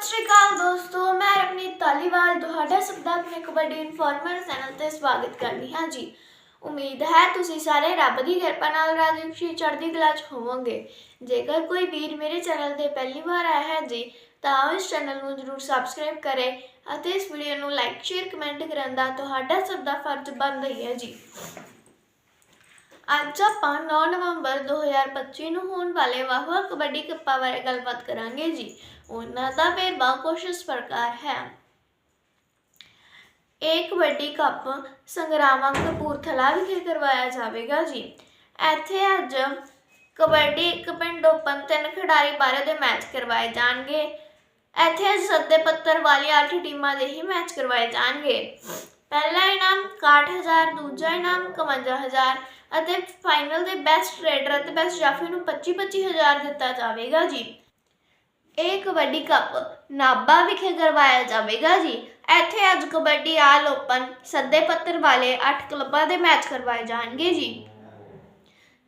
ਸਤਿ ਸ਼੍ਰੀ ਅਕਾਲ ਦੋਸਤੋ, ਮੈਂ ਰਵਨੀਤ ਤਾਲੀਵਾਲ ਤੁਹਾਡਾ ਸਭ ਦਾ ਆਪਣੇ ਕਬੱਡੀ ਇਨਫੋਰਮਰ ਚੈਨਲ ਤੇ ਸਵਾਗਤ ਕਰਦੀ ਹਾਂ ਜੀ। ਉਮੀਦ ਹੈ ਤੁਸੀਂ ਸਾਰੇ ਰੱਬ ਦੀ ਕਿਰਪਾ ਨਾਲ ਰਾਜੀ ਚੜ੍ਹਦੀ ਕਲਾ 'ਚ ਹੋਵੋਗੇ। ਜੇਕਰ ਕੋਈ ਵੀਰ ਮੇਰੇ ਚੈਨਲ ਤੇ ਪਹਿਲੀ ਵਾਰ ਆਇਆ ਹੈ ਜੀ, ਤਾਂ ਇਸ ਚੈਨਲ ਨੂੰ ਜਰੂਰ ਸਬਸਕ੍ਰਾਈਬ ਕਰੇ ਅਤੇ ਇਸ ਵੀਡੀਓ ਨੂੰ ਲਾਈਕ, ਸ਼ੇਅਰ, ਕਮੈਂਟ ਕਰਨ ਦਾ ਤੁਹਾਡਾ ਸਭ ਦਾ ਫਰਜ਼ ਬਣਦਾ ਹੀ ਹੈ ਜੀ। ਅੱਜ ਆਪਾਂ 9 ਨਵੰਬਰ 2025 ਨੂੰ ਹੋਣ ਵਾਲੇ ਵਾਹਵਾ ਕਬੱਡੀ ਕੱਪਾਂ ਬਾਰੇ ਗੱਲਬਾਤ ਕਰਾਂਗੇ ਜੀ। ਉਹਨਾਂ ਦਾ ਵੇਰਵਾ ਕੁਛ ਇਸ ਪ੍ਰਕਾਰ ਹੈ। ਇਹ ਕਬੱਡੀ ਕੱਪ ਸੰਗਰਾਵਾਂ ਕਪੂਰਥਲਾ ਵਿਖੇ ਕਰਵਾਇਆ ਜਾਵੇਗਾ ਜੀ। ਇੱਥੇ ਅੱਜ ਕਬੱਡੀ ਇੱਕ ਪਿੰਡ ਓਪਨ ਤਿੰਨ ਖਿਡਾਰੀ ਬਾਰੇ ਦੇ ਮੈਚ ਕਰਵਾਏ ਜਾਣਗੇ। ਇੱਥੇ ਅੱਜ ਸੱਦੇ ਪੱਤਰ ਵਾਲੀ 8 ਟੀਮਾਂ ਦੇ ਹੀ ਮੈਚ ਕਰਵਾਏ ਜਾਣਗੇ। ਪਹਿਲਾ ਇਨਾਮ 61000 ਦੂਜਾ ਇਨਾਮ 51000 ਅਤੇ ਫਾਈਨਲ ਦੇ ਬੈਸਟ ਰੇਡਰ ਅਤੇ ਬੈਸਟ ਜਾਫੀ ਨੂੰ 25 25000 ਦਿੱਤਾ ਜਾਵੇਗਾ ਜੀ। ਇਹ ਕਬੱਡੀ ਕੱਪ ਨਾਬਾ ਵਿਖੇ ਕਰਵਾਇਆ ਜਾਵੇਗਾ ਜੀ। ਇੱਥੇ ਅੱਜ ਕਬੱਡੀ ਆਲ ਓਪਨ ਸੱਦੇ ਪੱਤਰ ਵਾਲੇ 8 ਕਲੱਬਾਂ ਦੇ ਮੈਚ ਕਰਵਾਏ ਜਾਣਗੇ ਜੀ।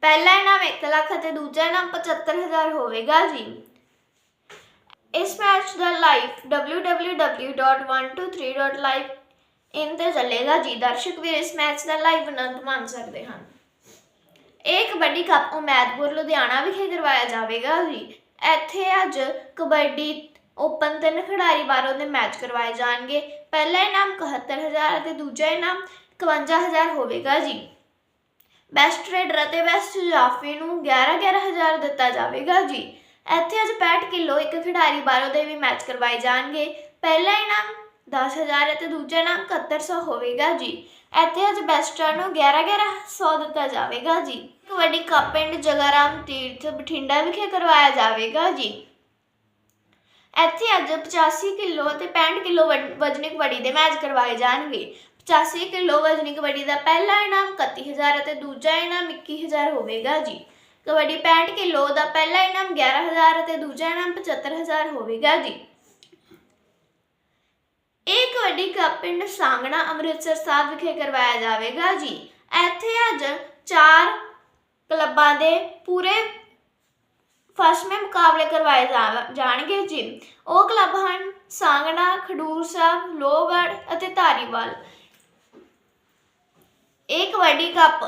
ਪਹਿਲਾ ਇਨਾਮ 1 ਲੱਖ ਅਤੇ ਦੂਜਾ ਇਨਾਮ 75000 ਹੋਵੇਗਾ ਜੀ। ਇਸ ਮੈਚ ਦਾ ਲਾਈਵ www.123.live ਇਨ ਤੇ ਚੱਲੇਗਾ ਜੀ। ਦਰਸ਼ਕ ਵੀਰ, ਇਸ ਮੈਚ ਦਾ ਲਾਈਵ ਆਨੰਦ ਮਾਣ ਸਕਦੇ ਹਨ। ਕਬੱਡੀ ਕੱਪ ਉਮੈਦਪੁਰ ਲੁਧਿਆਣਾ ਵਿਖੇ ਕਰਵਾਇਆ ਜਾਵੇਗਾ ਜੀ। ਇੱਥੇ ਅੱਜ ਕਬੱਡੀ ਓਪਨ ਤਿੰਨ ਖਿਡਾਰੀ ਬਾਰੋਂ ਦੇ ਮੈਚ ਕਰਵਾਏ ਜਾਣਗੇ। ਪਹਿਲਾ ਇਨਾਮ 71000 ਅਤੇ ਦੂਜਾ ਇਨਾਮ 51000 ਹੋਵੇਗਾ ਜੀ। ਬੈਸਟ ਰੇਡਰ ਅਤੇ ਬੈਸਟ ਜਾਫੀ ਨੂੰ 11 11000 ਦਿੱਤਾ ਜਾਵੇਗਾ ਜੀ। ਇੱਥੇ ਅੱਜ 65 ਕਿਲੋ ਇੱਕ ਖਿਡਾਰੀ ਬਾਰੋਂ ਦੇ ਵੀ ਮੈਚ ਕਰਵਾਏ ਜਾਣਗੇ। ਪਹਿਲਾ ਇਨਾਮ 10000 ਅਤੇ ਦੂਜਾ ਇਨਾਮ 7100 ਹੋਵੇਗਾ ਜੀ। ਇੱਥੇ ਅੱਜ ਬੈਸਟਰ ਨੂੰ 11 1100 ਦਿੱਤਾ ਜਾਵੇਗਾ ਜੀ। ਕਬੱਡੀ ਕੱਪ ਪਿੰਡ ਜਗਾਰਾਮ ਤੀਰਥ ਬਠਿੰਡਾ ਵਿਖੇ ਕਰਵਾਇਆ ਜਾਵੇਗਾ ਜੀ। ਇੱਥੇ ਅੱਜ 85 ਕਿਲੋ ਅਤੇ 65 ਕਿਲੋ ਵਜ- ਵਜਨੀ ਕਬੱਡੀ ਦੇ ਮੈਚ ਕਰਵਾਏ ਜਾਣਗੇ। 85 ਕਿਲੋ ਵਜਨੀ ਕਬੱਡੀ ਦਾ ਪਹਿਲਾ ਇਨਾਮ 31000 ਅਤੇ ਦੂਜਾ ਇਨਾਮ 21000 ਹੋਵੇਗਾ ਜੀ। ਕਬੱਡੀ 65 ਕਿਲੋ ਦਾ ਪਹਿਲਾ ਇਨਾਮ 11000 ਅਤੇ ਦੂਜਾ ਇਨਾਮ 75000 ਹੋਵੇਗਾ ਜੀ। ਇਹ ਕਬੱਡੀ ਕੱਪ ਪਿੰਡ ਸਾਂਗਣਾ ਅੰਮ੍ਰਿਤਸਰ ਸਾਹਿਬ ਵਿਖੇ ਕਰਵਾਇਆ ਜਾਵੇਗਾ ਜੀ। ਇੱਥੇ ਅੱਜ ਚਾਰ ਕਲੱਬਾਂ ਦੇ ਪੂਰੇ ਫਸਵੇਂ ਮੁਕਾਬਲੇ ਕਰਵਾਏ ਜਾਣਗੇ ਜੀ। ਉਹ ਕਲੱਬ ਹਨ ਸਾਂਗਣਾ, ਖਡੂਰ ਸਾਹਿਬ, ਲੋਹਗੜ੍ਹ ਅਤੇ ਧਾਰੀਵਾਲ। ਇਹ ਕਬੱਡੀ ਕੱਪ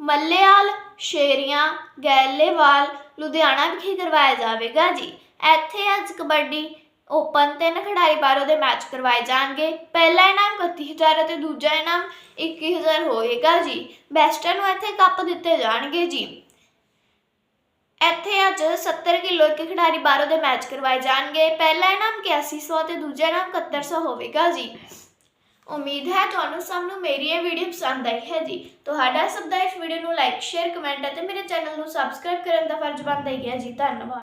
ਮੱਲੇਵਾਲ ਸ਼ੇਰੀਆਂ, ਗੈਲੇਵਾਲ, ਲੁਧਿਆਣਾ ਵਿਖੇ ਕਰਵਾਇਆ ਜਾਵੇਗਾ ਜੀ। ਇੱਥੇ ਅੱਜ ਕਬੱਡੀ ਓਪਨ ਤਿੰਨ ਖਿਡਾਰੀ ਬਾਹਰੋਂ ਦੇ ਮੈਚ ਕਰਵਾਏ ਜਾਣਗੇ। ਪਹਿਲਾ ਇਨਾਮ 31000 ਅਤੇ ਦੂਜਾ ਇਨਾਮ 21000 ਹੋਏਗਾ ਜੀ। ਬੈਸਟਰ ਨੂੰ ਇੱਥੇ ਕੱਪ ਦਿੱਤੇ ਜਾਣਗੇ ਜੀ। ਇੱਥੇ ਅੱਜ 70 ਕਿਲੋ ਇੱਕ ਖਿਡਾਰੀ ਬਾਹਰੋਂ ਦੇ ਮੈਚ ਕਰਵਾਏ ਜਾਣਗੇ। ਪਹਿਲਾ ਇਨਾਮ 8100 ਤੇ ਦੂਜਾ ਇਨਾਮ 7100 ਹੋਵੇਗਾ ਜੀ। ਉਮੀਦ ਹੈ ਤੁਹਾਨੂੰ ਸਭ ਨੂੰ ਮੇਰੀ ਇਹ ਵੀਡੀਓ ਪਸੰਦ ਆਈ ਹੈ ਜੀ। ਤੁਹਾਡਾ ਸਭ ਦਾ ਇਸ ਵੀਡੀਓ ਨੂੰ ਲਾਈਕ ਸ਼ੇਅਰ ਕਮੈਂਟ ਅਤੇ ਮੇਰੇ ਚੈਨਲ ਨੂੰ ਸਬਸਕ੍ਰਾਈਬ ਕਰਨ ਦਾ ਫਰਜ਼ ਬਣਦਾ ਹੀ ਹੈ ਜੀ। ਧੰਨਵਾਦ।